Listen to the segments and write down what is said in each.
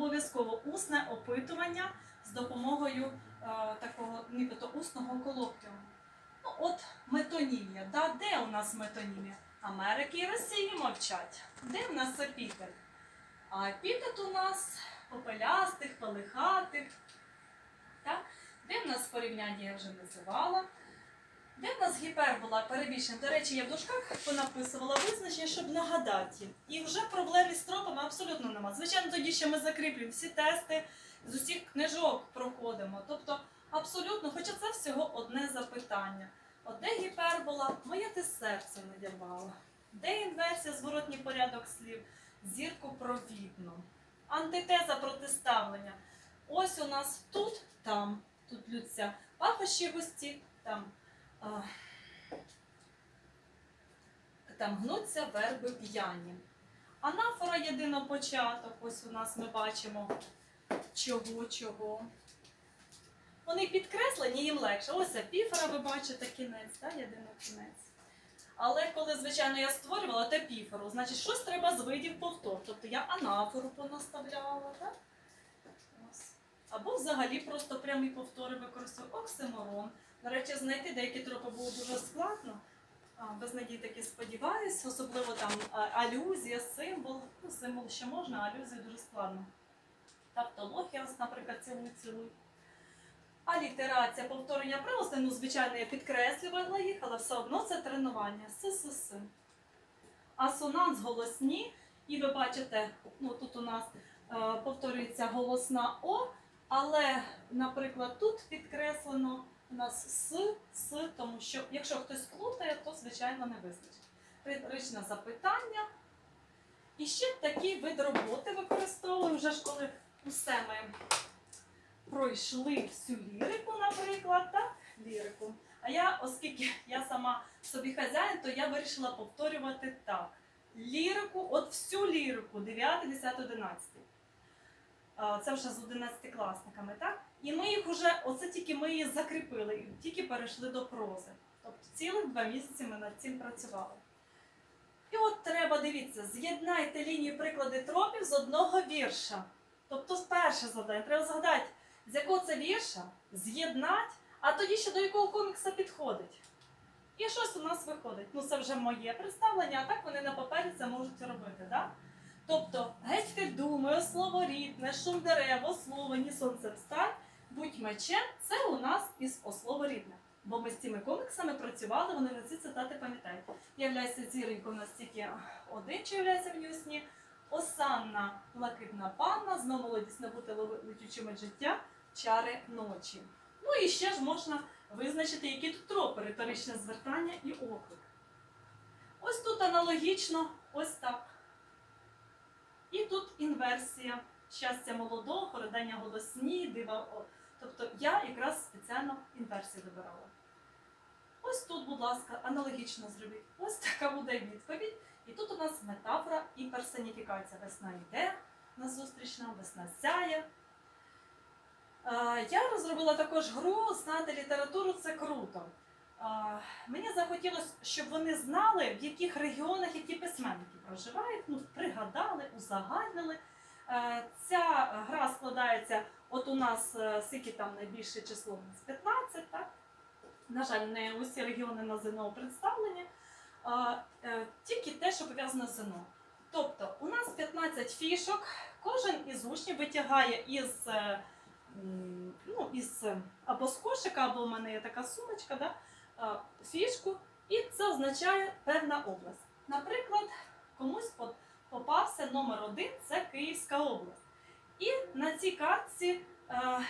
обов'язково усне опитування з допомогою е, такого нібито усного колоквіуму. Ну, от метонімія. Да? Де у нас метонімія? Америки і Росії мовчать. Де в нас епітет? А епітет у нас попелястих, палихатих. Так? Де в нас порівняння я вже називала? Де в нас гіпербола перебільшення? До речі, я в дужках понаписувала визначення, щоб нагадати. І вже проблем із тропами абсолютно нема. Звичайно, тоді ще ми закріплюємо всі тести, з усіх книжок проходимо. Тобто, абсолютно, хоча це всього одне запитання. От де гіпербола? Моє ти серце надірвало. Де інверсія, зворотній порядок слів? Зірку провідно. Антитеза протиставлення. Ось у нас тут, там, тут лються пахощі густі, там, там гнуться верби п'яні. Анафора єдино початок. Ось у нас ми бачимо чого, чого. Вони підкреслені, їм легше. Ось епіфора, ви бачите кінець, да? єдиний кінець. Але коли, звичайно, я створювала тепіфору, значить, щось треба з видів повтор. Тобто я анафору понаставляла, так? Ось. Або взагалі просто прямі повтори використовую оксиморон. До речі, знайти деякі тропи було дуже складно. А, Без надії таки сподіваюсь, особливо там алюзія, символ. Ну, символ ще можна, а алюзія дуже складно. Тавтологія, ось, наприклад, цілуй цілуй. Алітерація, повторення приголосних, ну, звичайно, я підкреслювала їх, але все одно це тренування. С-с-с. Асонанс голосні, і ви бачите, ну тут у нас е, повторюється голосна О, але, наприклад, тут підкреслено у нас С, С, тому що якщо хтось плутає, то звичайно не визначить. Риторичне запитання. І ще такий вид роботи використовуємо, вже ж коли усе ми пройшли всю лірику, наприклад, так? Лірику. А я, оскільки я сама собі хазяїн, то я вирішила повторювати так. Лірику, от всю лірику, 9, 10, 11. Це вже з 11-класниками, так? І ми їх вже, оце тільки ми її закріпили, і тільки перейшли до прози. Тобто цілих два місяці ми над цим працювали. І от треба, дивіться, з'єднайте лінії приклади тропів з одного вірша. Тобто перше завдання, треба згадати, з якого це вірша, з'єднати, а тоді ще до якого комікса підходить. І щось у нас виходить. Ну, це вже моє представлення, а так вони на папері це можуть робити. Да? Тобто, геть ти думаю, слово рідне, шум дерев, ословені, сонце встань, будь мечем, це у нас із ослово рідне. Бо ми з цими коміксами працювали, вони на ці цитати пам'ятають. Являється зіронько у нас тільки один, що являється в сні. Осанна блакитна панна, знову молодість набути летючими життя, чари ночі. Ну і ще ж можна визначити, які тут тропи, риторичне звертання і оклик. Ось тут аналогічно, ось так. І тут інверсія щастя молодого, родення голосні, дива. Тобто я якраз спеціально інверсію вибирала. Ось тут, будь ласка, аналогічно зробіть. Ось така буде відповідь. І тут у нас метафора і персоніфікація. Весна йде назустріч нам, весна сяє. Я розробила також гру знати літературу це круто. Мені захотілося, щоб вони знали, в яких регіонах які письменники проживають, ну, пригадали, узагальнили. Е, Ця гра складається, от у нас е, скільки там найбільше число, у нас 15, так? На жаль, не усі регіони на ЗНО представлені, е, тільки те, що пов'язано з ЗНО. Тобто, у нас 15 фішок, кожен із учнів витягає із, ну, із або з кошика, або в мене є така сумочка, да, фішку, і це означає певна область. Наприклад, комусь попався номер один це Київська область. І на цій картці е,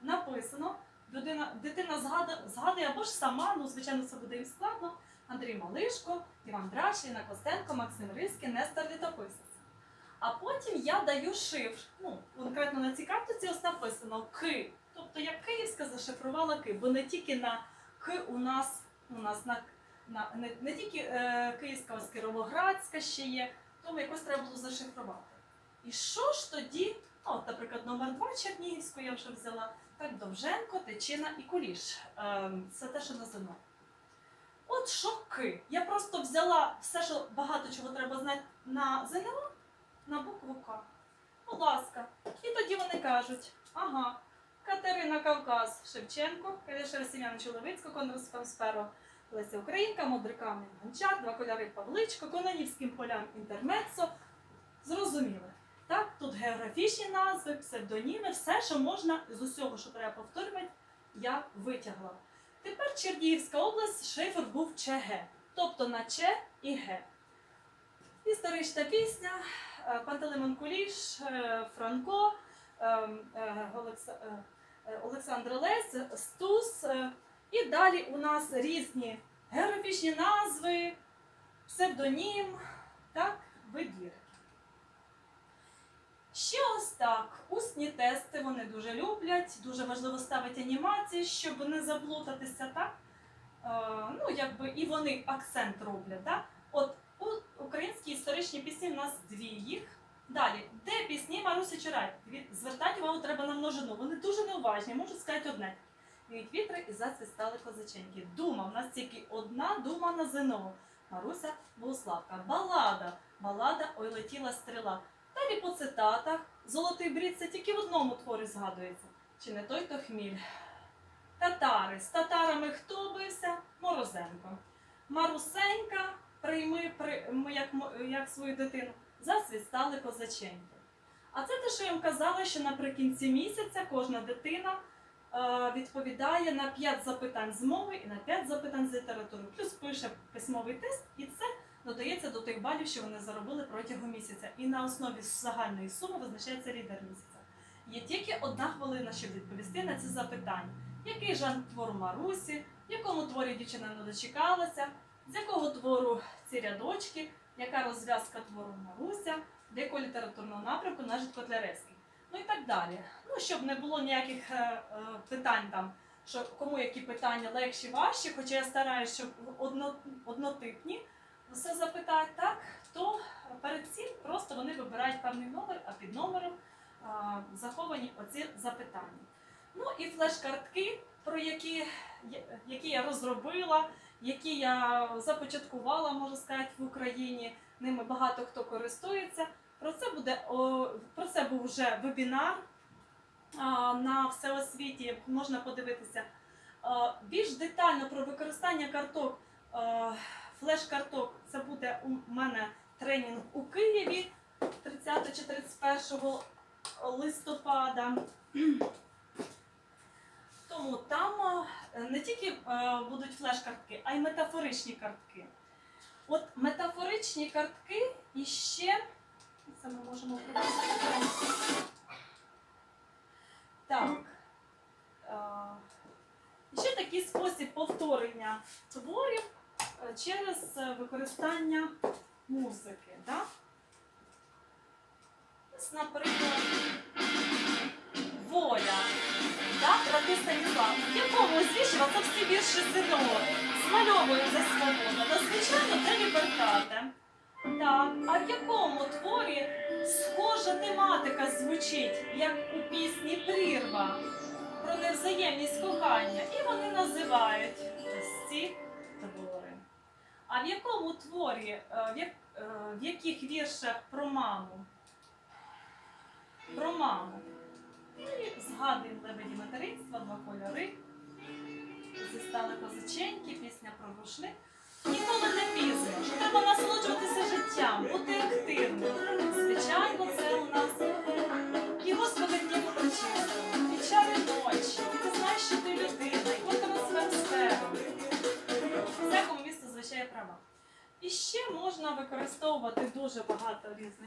написано, людина, дитина згадує, згадує або ж сама, ну звичайно, це буде їм складно. Андрій Малишко, Іван Драш, Інна Костенко, Максим Риський, Нестор Літописець. А потім я даю шифр. Ну, конкретно на цій картці ось написано Ки. Тобто я Київська зашифрувала Ки, бо не тільки на У нас, у нас на, на не, не тільки е, Київська, ось Кіровоградська ще є, тому якось треба було зашифрувати. І що ж тоді, ну, наприклад, номер 2 Чернігівську я вже взяла, так Довженко, Тичина і Куліш. Ем, це те, що на ЗНО. От шоки. Я просто взяла все, що багато чого треба знати на ЗНО, на букву К. Будь ласка. І тоді вони кажуть: ага, Катерина Кавказ, Шевченко, Каліша Росіян Чоловицько, Конрас Фамсперо, Леся Українка, Модрикамін Гончар, Два кольори Павличко, Кононівським полям Інтермецо. Зрозуміли. Так, тут географічні назви, псевдоніми, все, що можна з усього, що треба повторювати, я витягла. Тепер Чернігівська область, шифр був ЧГ, тобто на Ч і Г. Історична пісня, е, Пантелеймон Куліш, е, Франко, е, е, Олекс- е, Олександр Лесь, Стус. е, І далі у нас різні географічні назви, псевдонім, так, вибір. Ще ось так. Усні тести вони дуже люблять. Дуже важливо ставити анімації, щоб не заплутатися, так? Е, ну, якби і вони акцент роблять. Так? От у українській історичній пісні в нас дві їх. Далі, де пісні Марусі Чарай? Звертати увагу треба на множину. Вони дуже неуважні, можу сказати одне. Від вітри і зацвістали козаченьки. Дума, в нас тільки одна дума на ЗНО. Маруся Богуславка. Балада. Балада Ой летіла стріла. Далі по цитатах. Золотий брід це тільки в одному творі згадується. Чи не той то хміль? Татари. З татарами хто бився? Морозенко. Марусенька, прийми, прийми як, як свою дитину. Засвістали козаченьки. А це те, що я вам казала, що наприкінці місяця кожна дитина е, відповідає на 5 запитань з мови і на 5 запитань з літератури. Плюс пише письмовий тест, і це додається до тих балів, що вони заробили протягом місяця. І на основі загальної суми визначається лідер місяця. Є тільки одна хвилина, щоб відповісти на ці запитання. Який жанр твору Марусі, в якому творі дівчина не дочекалася, з якого твору ці рядочки, яка розв'язка твору Маруся, до якого літературного напрямку належить Котляревський. Ну і так далі. Ну, щоб не було ніяких е, е, питань там, що кому які питання легші, важчі, хоча я стараюся, щоб одно, однотипні все запитати так, то перед цим просто вони вибирають певний номер, а під номером а, заховані оці запитання. Ну і флеш-картки, про які, які я розробила, які я започаткувала, можна сказати, в Україні. Ними багато хто користується. Про це буде про це був вже вебінар на всеосвіті. Можна подивитися більш детально про використання карток. Флеш-карток це буде у мене тренінг у Києві 30 чи 31 листопада. Тому там не тільки е, будуть флеш-картки, а й метафоричні картки. От метафоричні картки і ще. Це ми можемо показати. Так. Е, Ще такий спосіб повторення творів е, через е, використання музики. Да? Наприклад, Да? В якому з віршів, а це всі вірші ЗНО, змальовує за свободу. Та, звичайно, де лібертати. Так, а в якому творі схожа тематика звучить, як у пісні Прірва про невзаємність кохання, і вони називають ці твори. А в якому творі, е, е, в яких віршах про маму?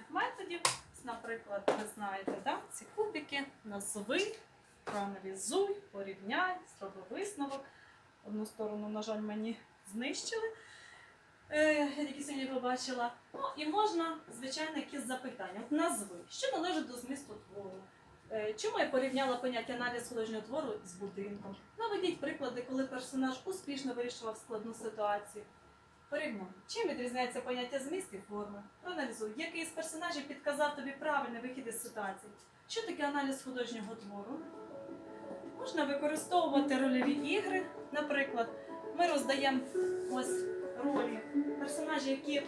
Методів. Наприклад, ви знаєте, да? ці кубики, назви, проаналізуй, порівняй, зроби висновок. Одну сторону, на жаль, мені знищили. Е, я сьогодні побачила. Ну і можна, звичайно, якісь запитання. От назви, що належить до змісту твору. Е, Чому я порівняла поняття аналіз художнього твору з будинком? Наведіть приклади, коли персонаж успішно вирішував складну ситуацію. Порівняй, чим відрізняється поняття зміст і форми? Проаналізуй, який з персонажів підказав тобі правильний вихід із ситуації. Що таке аналіз художнього твору? Можна використовувати рольові ігри. Наприклад, ми роздаємо ось ролі персонажі, які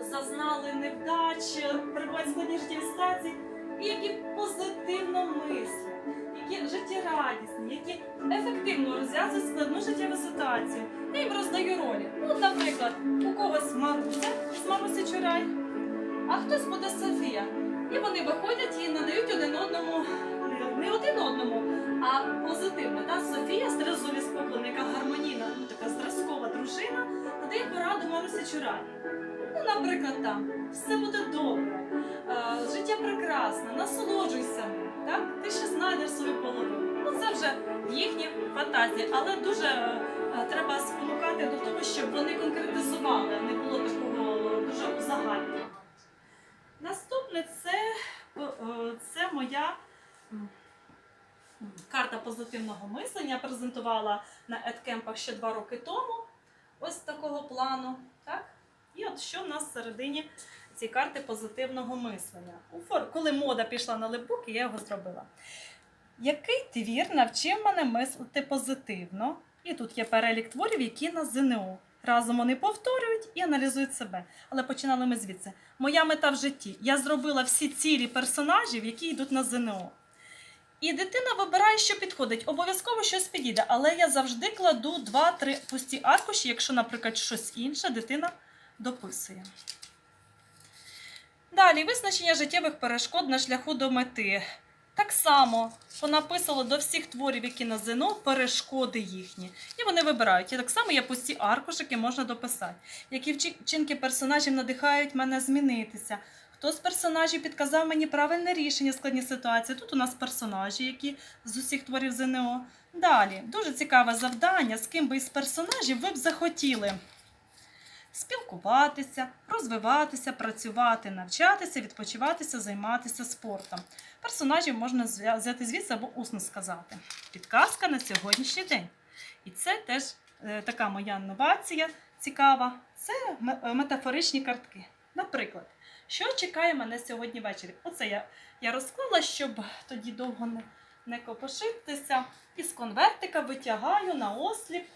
зазнали невдач, перебувають в складній життєвій ситуації, і які позитивно радісні, які життєрадісні, які ефективно розв'язують складну життєву ситуацію. Я їм роздаю ролі. Ну, наприклад, у когось Маруся з Марусі Чурай, а хтось буде Софія. І вони виходять і надають один одному не один одному, а позитивно. Та Софія, стресові споконника, гармонійна, ну, така зразкова дружина, надає пораду Марусі Чурай. Ну, наприклад, там все буде добре, е, життя прекрасне, насолоджуйся. Так? Ти ще знайдеш свою половину. Ну, це вже їхні фантазії, але дуже е, треба спонукати до того, щоб вони конкретизували, не було такого дуже узагальнення. Наступне це, е, це моя карта позитивного мислення. Я презентувала на едкемпах ще два роки тому. Ось такого плану. Так? І от що в нас всередині ці карти позитивного мислення. Коли мода пішла на лепбуки, я його зробила. Який твір навчив мене мислити позитивно? І тут є перелік творів, які на ЗНО. Разом вони повторюють і аналізують себе. Але починали ми звідси. Моя мета в житті. Я зробила всі цілі персонажів, які йдуть на ЗНО. І дитина вибирає, що підходить. Обов'язково щось підійде, але я завжди кладу 2-3 пусті аркуші, якщо, наприклад, щось інше дитина дописує. Далі визначення життєвих перешкод на шляху до мети. Так само понаписало до всіх творів, які на ЗНО, перешкоди їхні. І вони вибирають. І так само є пусті аркушики, можна дописати. Які вчинки персонажів надихають мене змінитися. Хто з персонажів підказав мені правильне рішення в складній ситуації? Тут у нас персонажі, які з усіх творів ЗНО. Далі, дуже цікаве завдання, з ким би із персонажів ви б захотіли спілкуватися, розвиватися, працювати, навчатися, відпочиватися, займатися спортом. Персонажів можна взяти звідси або усно сказати. Підказка на сьогоднішній день. І це теж е, така моя новація цікава. Це е, метафоричні картки. Наприклад, що чекає мене сьогодні ввечері? Оце я, я розклала, щоб тоді довго не, не копошитися. Із конвертика витягаю на осліп.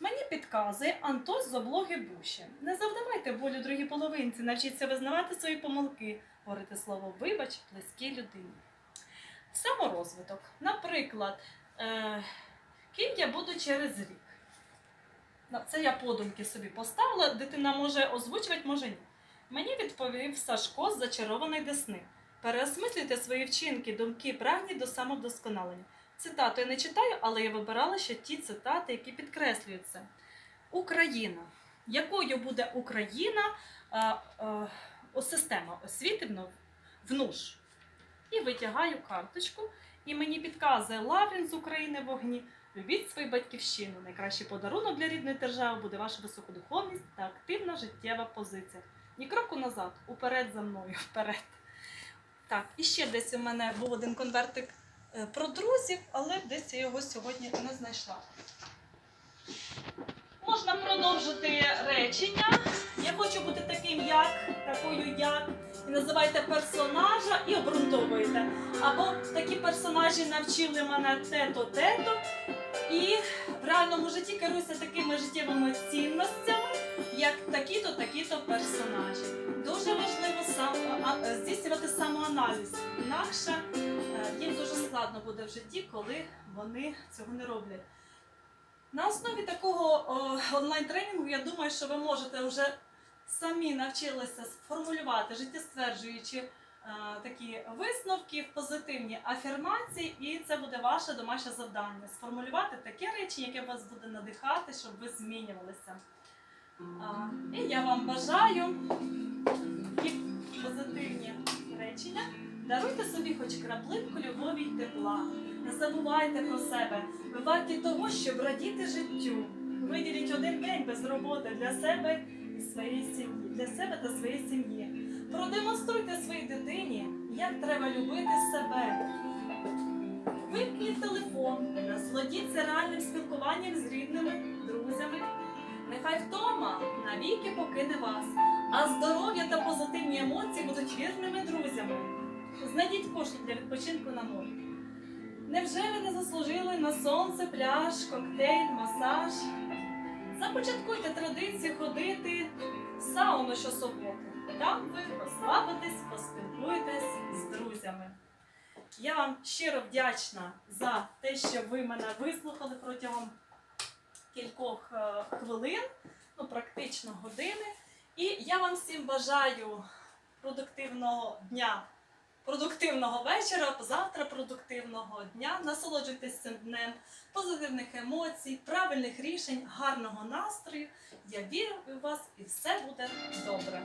Мені підказує Антос з облоги Буші. Не завдавайте болю другій половинці, навчіться визнавати свої помилки, говорити слово вибач близькій людині. Саморозвиток. Наприклад, е, ким я буду через рік. На Це я подумки собі поставила. Дитина може озвучувати, може ні. Мені відповів Сашко з зачарованої десни. Переосмислюйте свої вчинки, думки, прагні до самовдосконалення. Цитату я не читаю, але я вибирала ще ті цитати, які підкреслюють це. Україна. Якою буде Україна а, а, система освіти в, НУШ? І витягаю карточку, і мені підказує Лаврін з України вогні. Любіть свою батьківщину. Найкращий подарунок для рідної держави буде ваша високодуховність та активна життєва позиція. Ні кроку назад, уперед за мною, вперед. Так, і ще десь у мене був один конвертик е, про друзів, але десь я його сьогодні не знайшла. Можна продовжити речення. Я хочу бути таким, як, такою, як. І називайте персонажа і обґрунтовуєте. Або такі персонажі навчили мене те-то, те-то. І в реальному житті керуюся такими життєвими цінностями, як такі-то, такі-то персонажі. Дуже важливо здійснювати самоаналіз. Інакше е, їм дуже складно буде в житті, коли вони цього не роблять. На основі такого онлайн-тренінгу я думаю, що ви можете вже самі навчилися сформулювати життєстверджуючі е, такі висновки, позитивні афірмації, і це буде ваше домашнє завдання сформулювати таке речення, яке вас буде надихати, щоб ви змінювалися. І я вам бажаю позитивні речення. Даруйте собі хоч краплинку любові й тепла. Не забувайте про себе. Ви варті того, щоб радіти життю. Виділіть один день без роботи для себе і своєї сім'ї, для себе та своєї сім'ї. Продемонструйте своїй дитині, як треба любити себе. Вимкніть телефон, насолодіться реальним спілкуванням з рідними, друзями. Нехай втома навіки покине вас, а здоров'я та позитивні емоції будуть вірними друзями. Знайдіть кошти для відпочинку на морі. Невже ви не заслужили на сонце, пляж, коктейль, масаж? Започаткуйте традицію ходити в сауну щосуботи. Там ви розслабитесь, поспілкуєтесь з друзями. Я вам щиро вдячна за те, що ви мене вислухали протягом кількох е, хвилин, ну практично години. І я вам всім бажаю продуктивного дня, продуктивного вечора, завтра продуктивного дня. Насолоджуйтесь цим днем, позитивних емоцій, правильних рішень, гарного настрою. Я вірю у вас і все буде добре.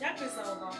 Дякую за увагу.